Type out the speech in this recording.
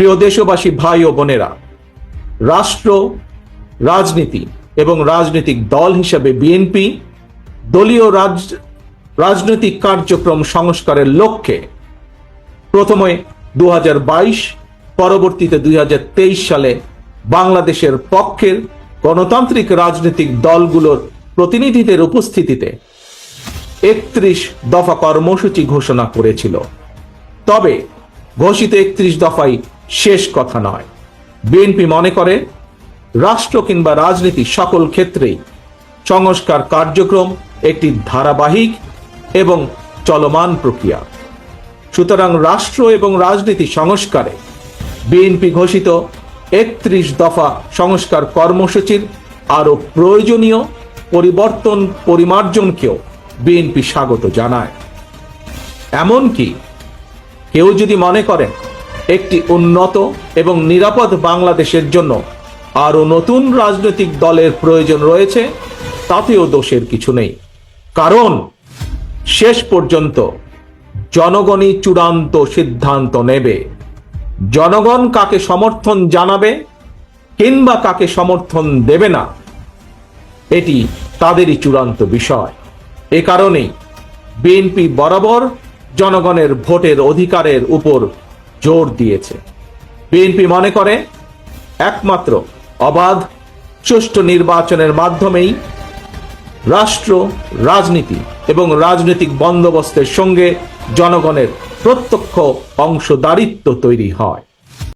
প্রিয় দেশবাসী, ভাই ও বোনেরা, রাষ্ট্র, রাজনীতি এবং রাজনৈতিক দল হিসেবে বিএনপি দলীয় রাজ, রাজনৈতিক কার্যক্রম সংস্কারের লক্ষ্যে প্রথমে দু হাজার বাইশ, পরবর্তীতে দুই হাজার তেইশ সালে বাংলাদেশের পক্ষের গণতান্ত্রিক রাজনৈতিক দলগুলোর প্রতিনিধিদের উপস্থিতিতে একত্রিশ দফা কর্মসূচি ঘোষণা করেছিল। তবে ঘোষিত একত্রিশ দফাই শেষ কথা নয়। বিএনপি মনে করে, রাষ্ট্র কিংবা রাজনীতি সকল ক্ষেত্রেই সংস্কার কার্যক্রম একটি ধারাবাহিক এবং চলমান প্রক্রিয়া। সুতরাং রাষ্ট্র এবং রাজনীতি সংস্কারে বিএনপি ঘোষিত একত্রিশ দফা সংস্কার কর্মসূচির আরও প্রয়োজনীয় পরিবর্তন পরিমার্জনকেও বিএনপি স্বাগত জানায়। এমনকি কেউ যদি মনে করেন একটি উন্নত এবং নিরাপদ বাংলাদেশের জন্য আরও নতুন রাজনৈতিক দলের প্রয়োজন রয়েছে, তাতেও দোষের কিছু নেই। কারণ শেষ পর্যন্ত জনগণই চূড়ান্ত সিদ্ধান্ত নেবে। জনগণ কাকে সমর্থন জানাবে কিংবা কাকে সমর্থন দেবে না, এটি তাদেরই চূড়ান্ত বিষয়। এ কারণেই বিএনপি বরাবর জনগণের ভোটের অধিকারের উপর জোর দিয়েছে। বিএনপি মনে করে, একমাত্র অবাধ, সুষ্ঠু নির্বাচনের মাধ্যমেই রাষ্ট্র, রাজনীতি এবং রাজনৈতিক বন্দোবস্তের সঙ্গে জনগণের প্রত্যক্ষ অংশদারিত্ব তৈরি হয়।